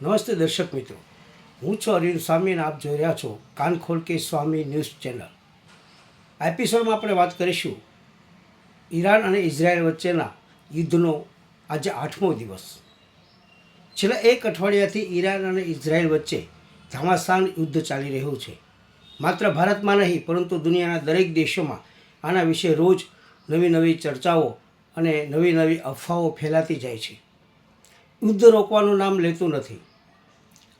નમસ્તે દર્શક મિત્રો. હું છું અરવિંદ સ્વામી અને આપ જોઈ રહ્યા છો કાનખોલ કે સ્વામી ન્યૂઝ ચેનલ. આ એપિસોડમાં આપણે વાત કરીશું ઈરાન અને ઇઝરાયલ વચ્ચેના યુદ્ધનો આજે આઠમો દિવસ. છેલ્લા એક અઠવાડિયાથી ઈરાન અને ઇઝરાયલ વચ્ચે ઘમાસાન યુદ્ધ ચાલી રહ્યું છે. માત્ર ભારતમાં નહીં, પરંતુ દુનિયાના દરેક દેશોમાં આના વિશે રોજ નવી નવી ચર્ચાઓ અને નવી નવી અફવાઓ ફેલાતી જાય છે. યુદ્ધ રોકવાનું નામ લેતું નથી.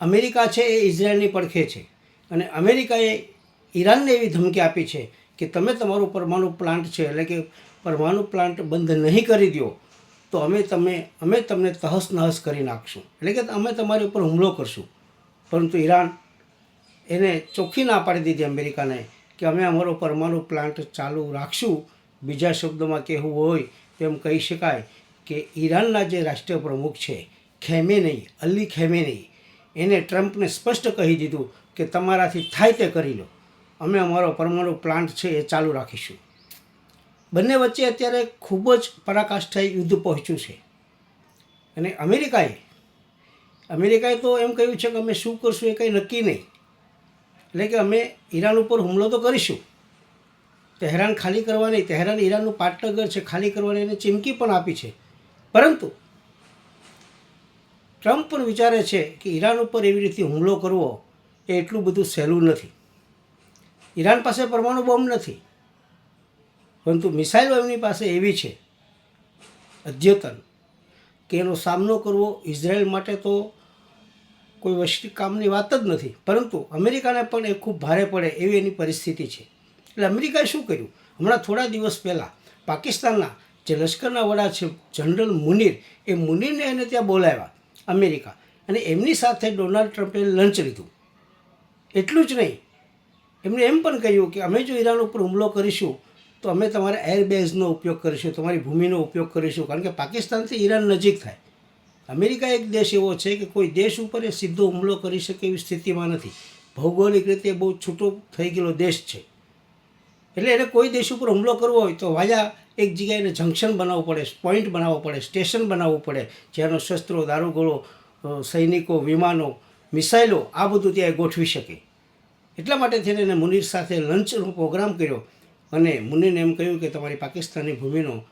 અમેરિકા છે એ ઇઝરાયલની પડખે છે અને અમેરિકાએ ઈરાનને એવી ધમકી આપી છે કે તમે તમારું પરમાણુ પ્લાન્ટ છે, એટલે કે પરમાણુ પ્લાન્ટ બંધ નહીં કરી દો, તો અમે તમે અમે તમને તહસ નહસ કરી નાખશું. એટલે કે અમે તમારી ઉપર હુમલો કરશું. પરંતુ ઈરાન એને ચોખ્ખી ના પાડી દીધી અમેરિકાને કે અમે અમારો પરમાણુ પ્લાન્ટ ચાલુ રાખશું. બીજા શબ્દોમાં કહેવું હોય તેમ કહી શકાય કે ઈરાનના જે રાષ્ટ્રીય પ્રમુખ છે, ખેમેનેઈ, અલી ખેમેનેઈ, એને ટ્રમ્પને સ્પષ્ટ કહી દીધું કે તમારાથી થાય તે કરી લો. અમે અમારો પરમાણુ પ્લાન્ટ છે એ ચાલુ રાખીશું. બંને વચ્ચે અત્યારે ખૂબ જ પરાકાષ્ઠાએ યુદ્ધ પહોંચ્યું છે. અને અમેરિકાએ અમેરિકાએ તો એમ કહ્યું છે કે અમે શું કરશું એ કંઈ નક્કી નહીં. એટલે કે અમે ઈરાન ઉપર હુમલો તો કરીશું. તહેરાન ખાલી કરવાની, તહેરાન ઈરાનનું પાટનગર છે, ખાલી કરવાની એને ચીમકી પણ આપી છે. પરંતુ ટ્રમ્પ પણ વિચારે છે કે ઈરાન ઉપર એવી રીતે હુમલો કરવો એ એટલું બધું સહેલું નથી. ઈરાન પાસે પરમાણુ બોમ્બ નથી. પરંતુ મિસાઇલો એમની પાસે એવી છે, અદ્યતન, કે એનો સામનો કરવો ઇઝરાયલ માટે તો કોઈ વૈશ્વિક કામની વાત જ નથી. પરંતુ અમેરિકાને પણ એ ખૂબ ભારે પડે એવી એની પરિસ્થિતિ છે. એટલે અમેરિકાએ શું કર્યું? હમણાં થોડા દિવસ પહેલાં પાકિસ્તાનના જે લશ્કરના વડા છે જનરલ મુનીર, એ મુનીરને એને ત્યાં બોલાવ્યા અમેરિકા. અને એમની સાથે ડોનાલ્ડ ટ્રમ્પે લંચ લીધું. એટલું જ નહીં, એમણે એમ પણ કહ્યું કે અમે જો ઈરાન ઉપર હુમલો કરીશું, તો અમે તમારા એરબેઝનો ઉપયોગ કરીશું, તમારી ભૂમિનો ઉપયોગ કરીશું, કારણ કે પાકિસ્તાનથી ઈરાન નજીક થાય. અમેરિકા એક દેશ એવો છે કે કોઈ દેશ ઉપર એ સીધો હુમલો કરી શકે એવી સ્થિતિમાં નથી. ભૌગોલિક રીતે બહુ છૂટો થઈ ગયેલો દેશ છે. એટલે એને કોઈ દેશ ઉપર હુમલો કરવો હોય તો વાયા એક જગ્યાએ એને જંકશન બનાવવું પડે પોઈન્ટ બનાવવો પડે સ્ટેશન બનાવવું પડે, જેનો શસ્ત્રો, દારૂગોળો સૈનિકો, વિમાનો, મિસાઇલો, આ બધું ત્યાં ગોઠવી શકે. એટલા માટે થઈને એને મુનિર સાથે લંચનો પ્રોગ્રામ કર્યો અને મુનિને એમ કહ્યું કે તમારી પાકિસ્તાની ભૂમિનો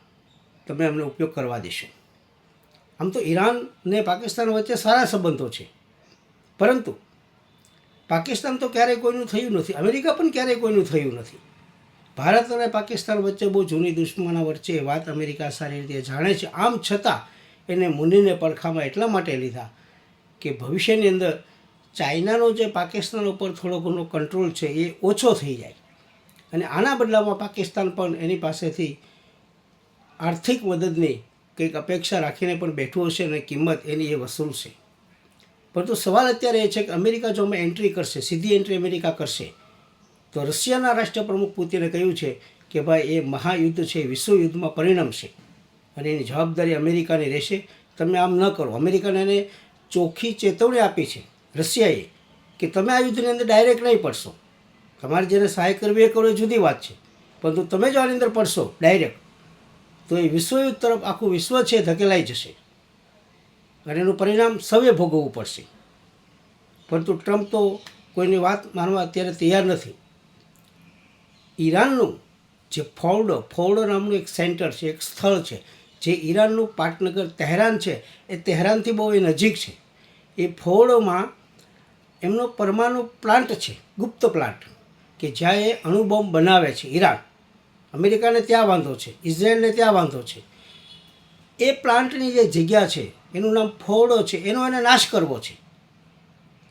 તમે અમને ઉપયોગ કરવા દેશો. આમ તો ઈરાન ને પાકિસ્તાન વચ્ચે સારા સંબંધો છે. પરંતુ પાકિસ્તાન તો ક્યારેય કોઈનું થયું નથી. અમેરિકા પણ ક્યારેય કોઈનું થયું નથી. ભારત અને પાકિસ્તાન વચ્ચે બહુ જૂની દુશ્મનાવટ વચ્ચે એ વાત અમેરિકા સારી રીતે જાણે છે. આમ છતાં એને મુનિને પડખામાં એટલા માટે લીધા કે ભવિષ્યની અંદર ચાઇનાનો જે પાકિસ્તાન ઉપર થોડો ઘણો કંટ્રોલ છે એ ઓછો થઈ જાય. અને આના બદલામાં પાકિસ્તાન પણ એની પાસેથી આર્થિક મદદની કંઈક અપેક્ષા રાખીને પણ બેઠું હશે અને કિંમત એની એ વસૂલશે પરંતુ સવાલ અત્યારે એ છે કે અમેરિકા જો અમે એન્ટ્રી કરશે, સીધી એન્ટ્રી અમેરિકા કરશે તો રશિયાના રાષ્ટ્રપ્રમુખ પુતિને કહ્યું છે કે ભાઈ, એ મહાયુદ્ધ છે વિશ્વયુદ્ધમાં પરિણમશે અને એની જવાબદારી અમેરિકાની રહેશે. તમે આમ ન કરો. અમેરિકાને એને ચોખ્ખી ચેતવણી આપી છે રશિયાએ કે તમે આ યુદ્ધની અંદર ડાયરેક્ટ નહીં પડશો. તમારે જેને સહાય કરવી એ કરો, એ જુદી વાત છે. પરંતુ તમે જો આની અંદર પડશો ડાયરેક્ટ તો એ વિશ્વયુદ્ધ તરફ, આખું વિશ્વ છે ધકેલાઈ જશે અને એનું પરિણામ સૌએ ભોગવવું પડશે. પરંતુ ટ્રમ્પ તો કોઈની વાત માનવા અત્યારે તૈયાર નથી. ઈરાનનું જે ફોર્ડો ફોર્ડો નામનું એક સેન્ટર છે, એક સ્થળ છે, જે ઈરાનનું પાટનગર તહેરાન છે, એ તહેરાનથી બહુ એ નજીક છે. એ ફોર્ડોમાં એમનો પરમાણુ પ્લાન્ટ છે, ગુપ્ત પ્લાન્ટ, કે જ્યાં એ અણુબોમ્બ બનાવે છે ઈરાન. અમેરિકાને ત્યાં વાંધો છે, ઇઝરાયલને ત્યાં વાંધો છે. એ પ્લાન્ટની જે જગ્યા છે, એનું નામ ફોડો છે, એનો એને નાશ કરવો છે.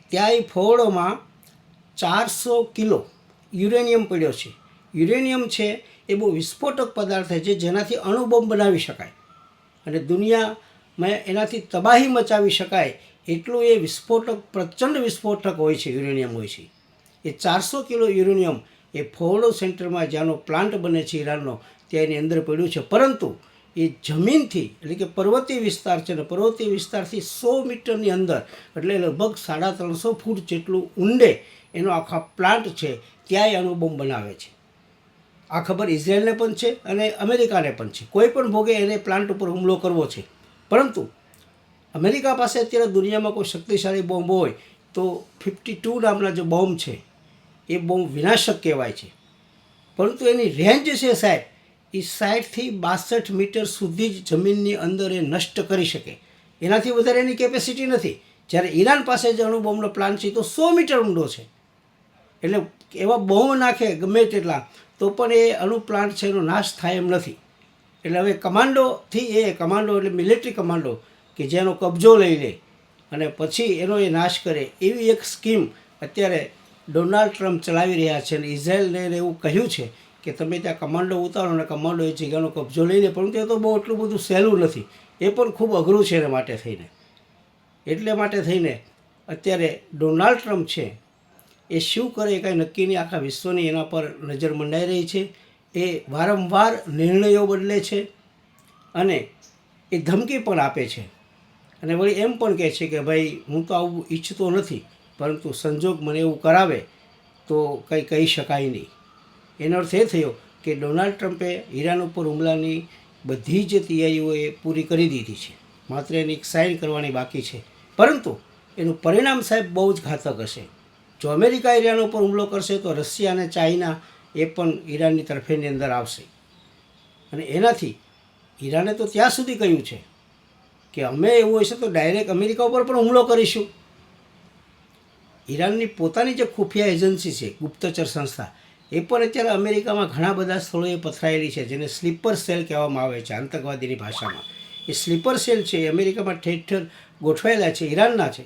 ત્યાં એ ફોડોમાં ચારસો કિલો યુરેનિયમ પડ્યો છે. યુરેનિયમ છે એ બહુ વિસ્ફોટક પદાર્થ છે જેનાથી અણુબોમ્બ બનાવી શકાય. અને દુનિયામાં એનાથી તબાહી મચાવી શકાય એટલું એ વિસ્ફોટક, પ્રચંડ વિસ્ફોટક હોય છે, યુરેનિયમ હોય છે. એ ચારસો કિલો યુરેનિયમ એ ફોર્ડો સેન્ટરમાં જ્યાંનો પ્લાન્ટ બને છે ઈરાનનો, ત્યાં એની અંદર પડ્યું છે. પરંતુ એ જમીનથી, એટલે કે પર્વતીય વિસ્તાર છે ને, પર્વતીય વિસ્તારથી સો મીટરની અંદર, એટલે લગભગ સાડા ત્રણસો ફૂટ જેટલું ઊંડે એનો આખા પ્લાન્ટ છે, ત્યાંય અણુબોમ્બ બનાવે છે. આ ખબર ઇઝરાયલને પણ છે અને અમેરિકાને પણ છે. કોઈ પણ ભોગે એને પ્લાન્ટ ઉપર હુમલો કરવો છે. પરંતુ અમેરિકા પાસે અત્યારે દુનિયામાં કોઈ શક્તિશાળી બોમ્બ હોય તો ફિફ્ટી ટુ નામના જે બોમ્બ છે, એ બોમ્બ વિનાશક કહેવાય છે. પરંતુ એની રેન્જ છે સાહેબ, એ સાઠથી બાસઠ મીટર સુધી જ જમીનની અંદર એ નષ્ટ કરી શકે. એનાથી વધારે એની કેપેસિટી નથી. જ્યારે ઈરાન પાસે જે અણુબોમ્બનો પ્લાન છે તો સો મીટર ઊંડો છે. એટલે એવા બોમ્બ નાખે, ગમે તેટલા, તો પણ એ અણુ પ્લાન્ટ છે એનો નાશ થાય એમ નથી. એટલે હવે કમાન્ડોથી એ કમાન્ડો એટલે મિલિટરી કમાન્ડો કે જેનો કબજો લઈ લે અને પછી એનો એ નાશ કરે એવી એક સ્કીમ અત્યારે ડોનાલ્ડ ટ્રમ્પ ચલાવી રહ્યા છે અને ઇઝરાયલને એવું કહ્યું છે કે તમે ત્યાં કમાન્ડો ઉતારો અને કમાન્ડો એ જગ્યાનો કબજો લઈ લે, પરંતુ એ તો બહુ એટલું બધું સહેલું નથી. એ પણ ખૂબ અઘરું છે એના માટે થઈને. એટલે માટે થઈને અત્યારે ડોનાલ્ડ ટ્રમ્પ છે એ શું કરે એ કાંઈ નક્કી નહીં. આખા વિશ્વની એના પર નજર મંડાઈ રહી છે. એ વારંવાર નિર્ણયો બદલે છે અને એ ધમકી પણ આપે છે. અને વળી એમ પણ કહે છે કે ભાઈ, હું તો આવું ઈચ્છતો નથી, પરંતુ સંજોગ મને એવું કરાવે તો કંઈ કહી શકાય નહીં. એનો અર્થ એ થયો કે ડોનાલ્ડ ટ્રમ્પે ઈરાન ઉપર હુમલાની બધી જ તૈયારીઓ એ પૂરી કરી દીધી છે. માત્ર એની સાઇન કરવાની બાકી છે. પરંતુ એનું પરિણામ સાહેબ બહુ જ ઘાતક હશે. જો અમેરિકા ઈરાન ઉપર હુમલો કરશે તો રશિયા અને ચાઇના એ પણ ઈરાનની તરફેની અંદર આવશે. અને એનાથી ઈરાને તો ત્યાં સુધી કહ્યું છે કે અમે એવું હશે તો ડાયરેક્ટ અમેરિકા ઉપર પણ હુમલો કરીશું. ઈરાનની પોતાની જે ખુફિયા એજન્સી છે, ગુપ્તચર સંસ્થા, એ પણ અત્યારે અમેરિકામાં ઘણા બધા સ્થળોએ પથરાયેલી છે, જેને સ્લીપર સેલ કહેવામાં આવે છે, આતંકવાદીની ભાષામાં. એ સ્લીપર સેલ છે, એ અમેરિકામાં ઠેર ઠેર ગોઠવાયેલા છે, ઈરાનના છે.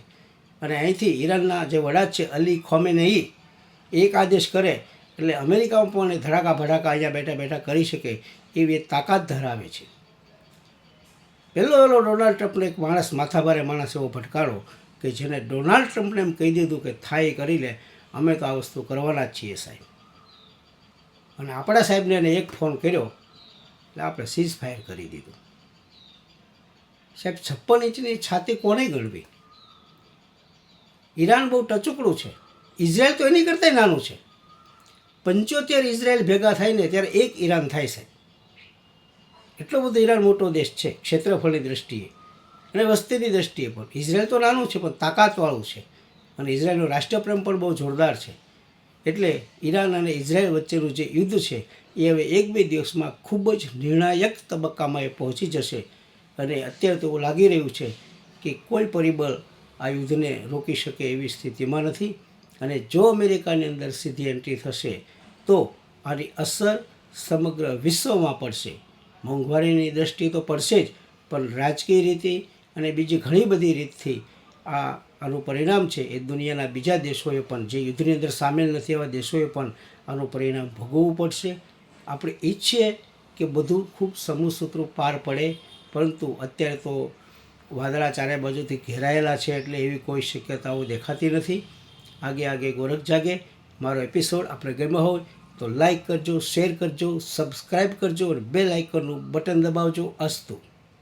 અને અહીંથી ઈરાનના જે વડા છે અલી ખોમેનેઈ, એક આદેશ કરે એટલે અમેરિકામાં પણ એ ધડાકા ભડાકા અહીંયા બેઠા બેઠા કરી શકે એવી તાકાત ધરાવે છે. પહેલો પહેલો ડોનાલ્ડ ટ્રમ્પને એક માણસ માથાભારે માણસ એવો ભટકાળો કે જેને ડોનાલ્ડ ટ્રમ્પને એમ કહી દીધું કે થાય કરી લે, અમે તો આ વસ્તુ કરવાના જ છીએ સાહેબ. અને આપણા સાહેબને એને એક ફોન કર્યો એટલે આપણે સીઝ ફાયર કરી દીધું. સાહેબ, છપ્પન ઇંચની છાતી કોને ગણવી ઈરાન બહુ ટચુકડું છે. ઇઝરાયલ તો એની કરતાંય નાનું છે. પંચોતેર ઇઝરાયલ ભેગા થાય ને ત્યારે એક ઈરાન થાય છે એટલો બધો ઈરાન મોટો દેશ છે, ક્ષેત્રફળની દ્રષ્ટિએ. અને વસ્તીની દ્રષ્ટિએ પણ. ઇઝરાયલ તો નાનું છે, પણ તાકાતવાળું છે. અને ઇઝરાયલનો રાષ્ટ્રપ્રેમ પણ બહુ જોરદાર છે. એટલે ઈરાન અને ઇઝરાયલ વચ્ચેનું જે યુદ્ધ છે, એ હવે એક બે દિવસમાં ખૂબ જ નિર્ણાયક તબક્કામાં એ પહોંચી જશે. અને અત્યારે તો એવું લાગી રહ્યું છે કે કોઈ પરિબળ આ યુદ્ધને રોકી શકે એવી સ્થિતિમાં નથી. અને જો અમેરિકાની અંદર સીધી એન્ટ્રી થશે, તો આની અસર સમગ્ર વિશ્વમાં પડશે. મોંઘવારીની દ્રષ્ટિએ તો પડશે જ, પણ રાજકીય રીતે અને બીજી ઘણી બધી રીતથી આ, આનું પરિણામ છે. એ દુનિયાના બીજા દેશોએ પણ, જે યુદ્ધની અંદર સામેલ નથી એવા દેશોએ પણ આનું પરિણામ ભોગવવું પડશે. આપણે ઈચ્છીએ કે બધું ખૂબ સમૂહ સૂત્રો પાર પડે, પરંતુ અત્યારે તો વાદળા ચારે બાજુથી ઘેરાયેલા છે એટલે એવી કોઈ શક્યતાઓ દેખાતી નથી. આગે આગે ગોરખ જાગે. મારો એપિસોડ આપણે ગમ્યો હોય તો લાઈક કરજો શેર કરજો સબસ્ક્રાઈબ કરજો અને બે આઇકનનું બટન દબાવજો અસ્તુ.